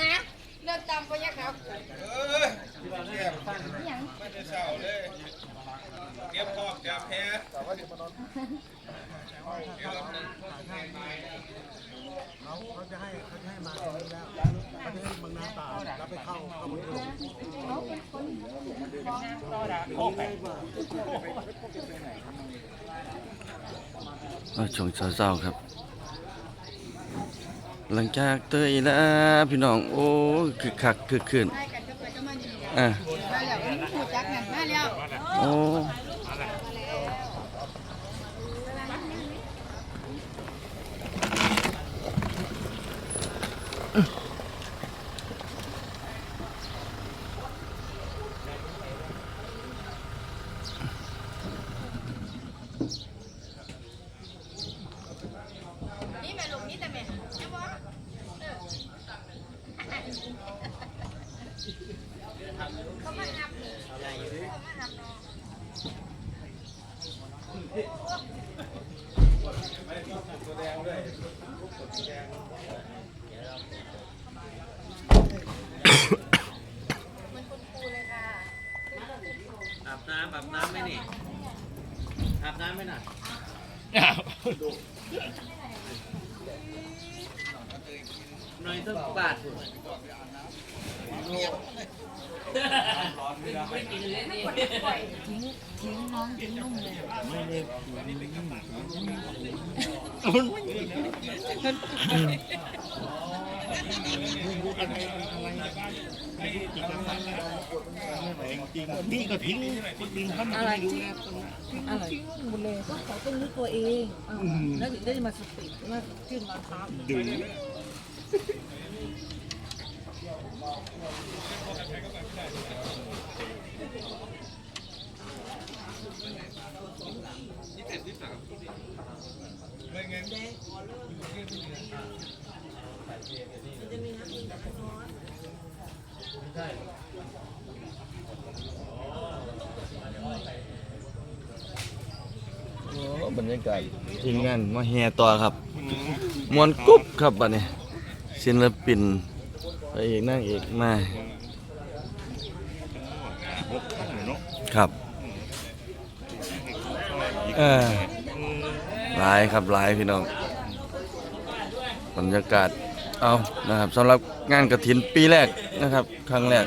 ฮะเลือกตามไปยักครับเออแก้มไม่ได้เศร้าเลยเก็บพอกเก็บแพ้เก็บเขาเขาจะให้เขาจะให้มาแล้วเขาจะให้บางนาเปล่าแล้วไปเข้าเข้าบนถนนเขาเป็นคนฟ้องมาชงเช้าๆครับ หลังจากเตยแล้วพี่น้องโอ้คือคักคือขึ้นได้กันก็เปิดก็มาดีแล้วอะมาแล้วอันนี้หูจักนั่นมาแล้วโอ้ นี่แม่ลูกนี่แต่แม่ใช่ปะเออเขามานับนี่เขามานับเนาะ มันคุณครูเลยค่ะ อาบน้ำอาบน้ำไหมนี่อาบน้ำไหมน่ะหน่อยสักบาทถูก ทิ้งน้องทิ้งนุ่มเลยนี่ก็ทิ้งคนดินเขาไม่ดูแลต้นไม้อะไรทิ้งหมดเลยก็เขาต้องรู้ตัวเองแล้วถึงได้มาสติมาขึ้นมาทำดื้อ โอ้บรรยากาศทีมงานมาแห่ต่อครับมวนกุ๊บครับบัดนี้ศิลปินพระเอกนางเอกมาหกขั้นเลยเนาะครับเออหลายครับหลายพี่น้องบรรยากาศ เอานะครับสำหรับงานกระถินปีแรกนะครับ ครั้งแรก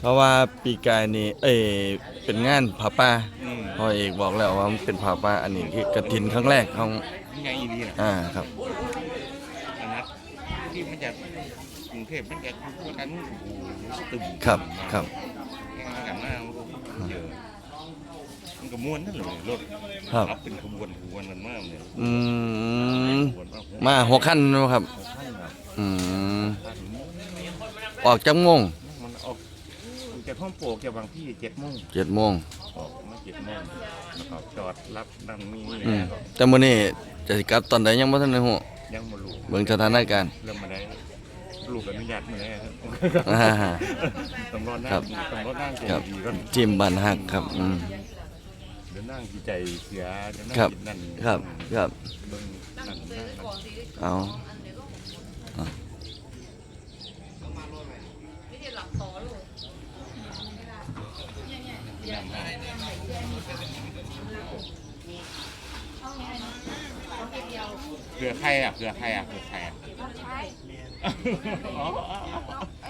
เพราะว่าปีกายนี่เอยเป็นงานผาป่าพ่อเอกบอกแล้วว่ามันเป็นผาป่าอันนี้คือกระถินครั้งแรกของนี่ไงอีนี่นะอ่าครับอันนั้นที่มันจะกรุงเทพมันจะพูดกันโอ้โหตึมครับครับแข่งกันมาเยอะมันก็ม้วนนั่นเลยรถครับ รับเป็นขบวนขบวนกันมากเลยอืมขบวนมาก มาหัวขั้นนะครับหกขั้นครับ อืมออกจังโมงมันออกจากห้องโปกจากบางที่เจ็ดโมงเจ็ดโมงออกมาเจ็ดโมงแล้วก็จอดรับนั่นมีนี่อืมก็แต่มื้อนี้จะสิกลับตอนใดยังบ่ทันได้ฮู้ยังมาลูกเบิ่งสถานการณ์ เริ่มมาได้ลูกอนุญาตมาแล้วครับอ่าต้องรอนั่ครังบต้องรอนั่งใจครับดีก่อนจิมบันฮักครับอืมเดี๋ยวนั่งจิตใจเสียเดี๋ยวนั่งครับจิตนั่นครับครับเบิ่งนั่นนั่นนั่นเอา เผื่อใครอะเผื่อใครอะเผื่อใครอะ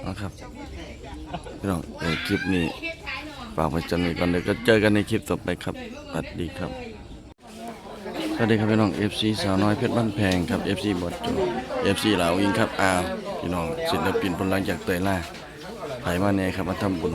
อ๋อครับพี่น้องเออคลิปนี้ฝากไว้จนนี้ก่อนเดี๋ยวก็เจอกันในคลิปต่อไปครับสวัสดีครับสวัสดีครับพี่น้อง FC สาวน้อยเพชรบ้านแพงครับ FC บอดโจ FC ลาอิงครับอาพี่น้องศิลปินพลังจากเตยล่าไผ่มาแน่ครับมาทำบุญ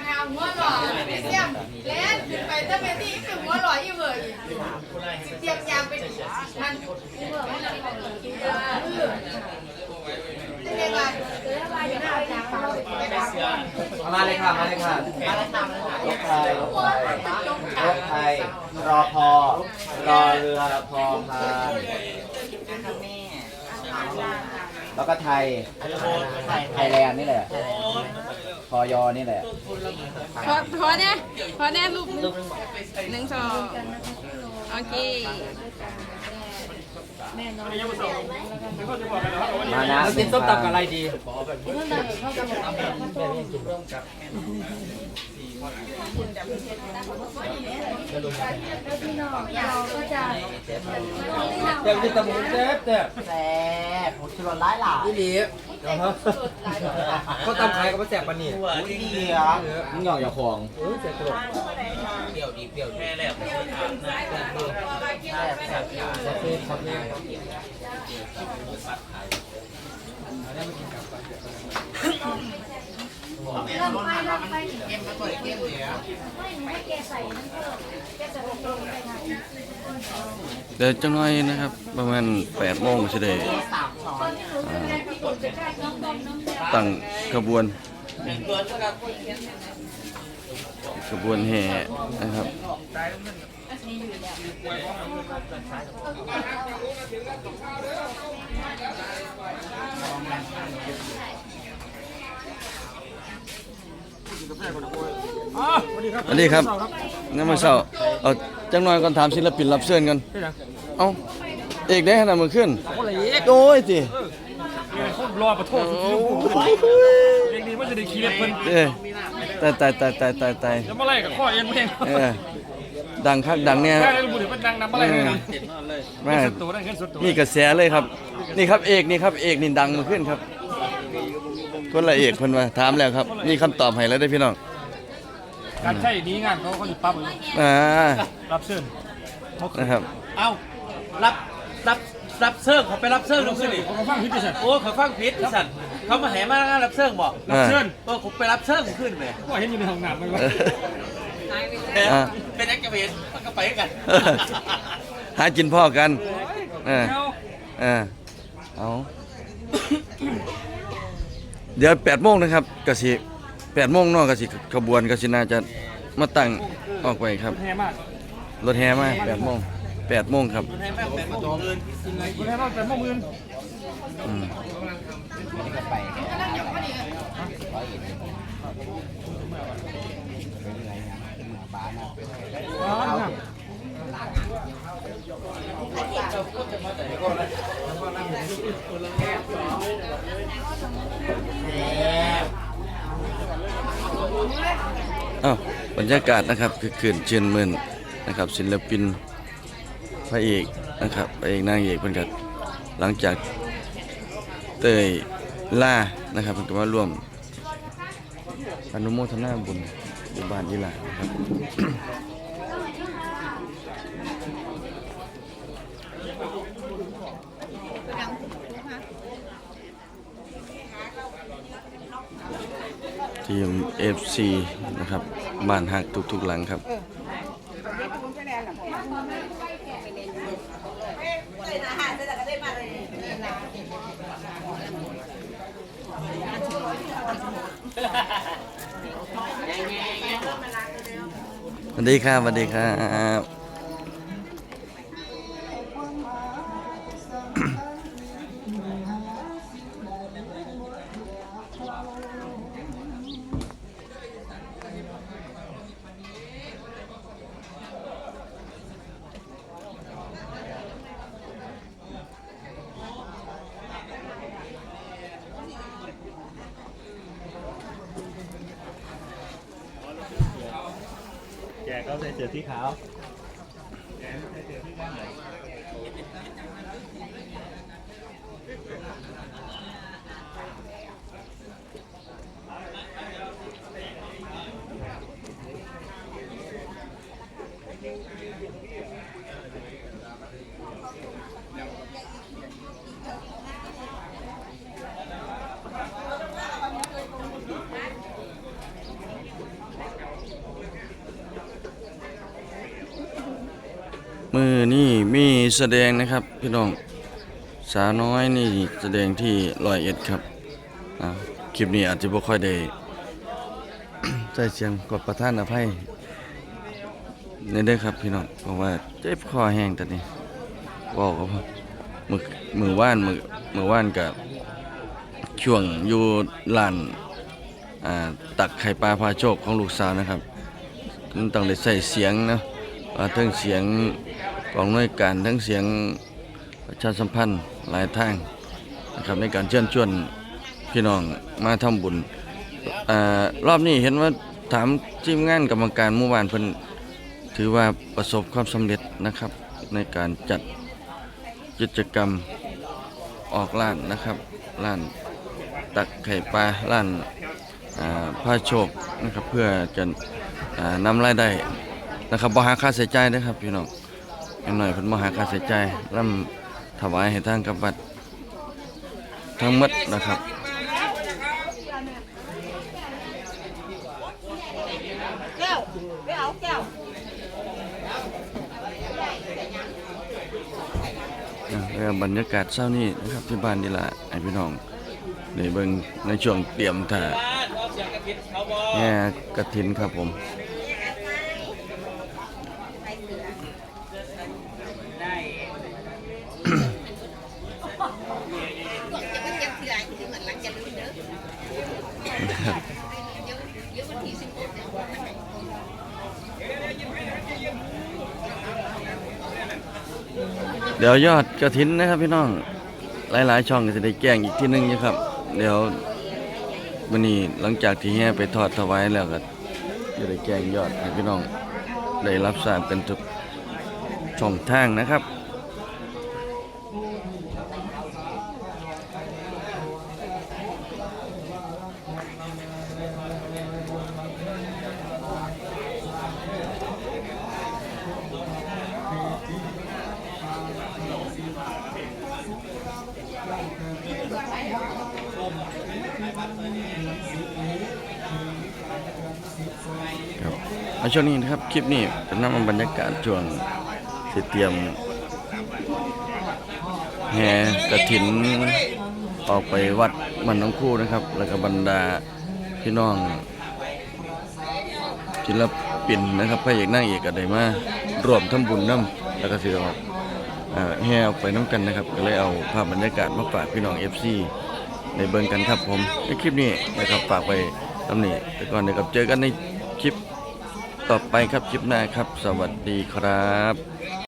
างหาหัวหล่อไปเสี่ยมเล่นขึ้นไปถ้าเป็นที่คือหัวหล่ออีเวอร์อีกสิเตรียมยางไปดิมันมัเลยบรียมาเลยค่ะมาเลยค่ะมาเลยค่ะรถไทยรถไทยรอพอรอเรือพอพา แล้วก็ไทย ไทยแลนด์นี่แหละ พอยอนี่แหละขอขอเนี่ยขอแน่รูปหนึ่งหนึ่งสองโอเค มานะกินส้มตำกับอะไรดี เดี๋ยวกินตะมูเจ็บเจ็บแซ่บผมชิลร้ายหล่ะนี่ดีเขาตำขายกับมาแสบปะนี่ดีเหรอมึงหยอกอย่าของเปรี้ยวดีเปรี้ยวแค่แล้วแซ่บแซ่บเฟ่ครับ เนี่ยเดี๋ยวจังน้อยนะครับ ประมาณ8โมงสิได้อ่าตั้งขบวนขบวนแห่นะครับ อันนี้ครับงั้นมาเศร้าเอาจังหน่อยก่อนถามศิลปินรับเชิญกันเอาเอกได้ขนาดมือขึ้นโอ้ยสิรอประโทษสุดที่พูดเด็กดีว่าจะได้ขี่เล็บเพิ่นเอ้ยตายตายตายตายตายตายแล้วเมื่อไรกับข้อเอ็นเองเออดังคักดังเนี่ยได้แล้วบุตรเป็นดังนำอะไรเลยนะแม่เงินส่วนตัวได้เงินส่วนตัวนี่กระแสเลยครับ นี่ครับเอกนี่ครับเอกนี่ดังมาขึ้นครับ คนละเอกคนมาถามแล้วครับ นี่คำตอบให้แล้วได้อพี่น้องการใช้ดีงานเขาเขาจะปั๊บเลยอ่ารับเชิญนะครับ เอ้ารับรับรับเซิร์ฟเขาไปรับเซิร์ฟลงขึ้นอีกผมฟังพิธีเสร็จโอ้เขาฟังผิดไอ้สัตว์เขามาแห่มางานรับเซิร์ฟบอกรับเชิญเออผมไปรับเซิร์ฟขึ้นไปก็เห็นอยู่ในห้องน้ำไหมวะอ่า เป็นแอคเวนมันก็ไปกัน หากินพ่อกันเออเอาเออเอา เดี๋ยวแปดโมงนะครับกสิแปดโมงเนอกกสิขบวนกสินาจะมาตั้งออกไปครับแห่มากรถแห่มาแปดโมงแปดโมงครับคุณแห่มากแต่โมงอื่นอืมว้า อ้าวบรรยากาศนะครับคือคืนเชียนหมื่นนะครับ ศิลปินพระเอกนะครับพระเอกนางเอกเพิ่นก็หลังจากเตยล่านะครับเพิ่นก็มาร่วมอนุโมทนาบุญอยู่บ้านยี่หลานะครับ ทีม FC นะครับบ้านหักทุกๆหลังครับสวัสดีครับสวัสดีครับ แกก็ใส่เสื้อสีขาว มือนี่มีแสดงนะครับพี่น้องสาวน้อยนี่แสดงที่ร้อยเอ็ดครับคลิปนี้อาจจะบ่ค่อยได้ใส่เสียงกดประทานอภัยนี่เด้อครับพี่น้องเพราะว่าเจ็บคอแห้งแต่นี่บอกกับมือมือว่านมือมือว่านกับช่วงอยู่ลานตักไข่ปลาพาโชคของลูกสาวนะครับมันต้องได้ใส่เสียงนะอ่าทั้งเสียง ของหน่วยการทั้งเสียงประชาสัมพันธ์หลายทางนะครับในการเชิญชวนพี่น้องมาทำบุญอรอบนี้เห็นว่าถามทีมงานกรรมการเมื่อวานเพิ่นถือว่าประสบความสำเร็จนะครับ ในการจัดกิจกรรมออกล้านนะครับล้านตักไข่ปลาล้านผ้าโชคนะครับเพื่อจะอนำรายได้นะครับบ่หาค่าใช้จ่ายนะครับพี่น้อง อย่างน้อยเพิ่นบ่หาค่าใช้จ่ายร่ำถวายให้ทางกับวัดทั้งหมดนะครับแก้วไปเอาแก้วอะแล้วบรรยากาศเช้านี้นะครับที่บ้านนี่ละไอพี่น้องในเบิงในช่วงเตรียมถ่าแง่กระถินครับผม เดี๋ยวยอดกระถินนะครับพี่น้อง หลายๆ ช่องจะได้แจ้งอีกที่นึงนะครับ เดี๋ยววันนี้หลังจากที่แห่ไปทอดถวายแล้วก็จะได้แจ้งยอดให้พี่น้องได้รับทราบกันทุกช่องทางนะครับ เอาช่วงนี้นะครับ คลิปนี้เป็นน้ำบรรยากาศช่วงที่เตรียมแห่กระถินออกไปวัดมันน้องคู่นะครับ แล้วก็บรรดาพี่น้องศิลปินนะครับพระเอกนางเอกก็ได้มารวมทำบุญน้ำแล้วก็สิเอาเอ่อแห่ออกไปน้ำกันนะครับ ก็เลยเอาภาพบรรยากาศมาฝากพี่น้อง FC ในเบิ่งกันครับผมในคลิปนี้นะครับฝากไปตำหนิแต่ก่อนเดี๋ยวกับเจอกันใน ต่อไปครับคลิปหน้าครับ สวัสดีครับ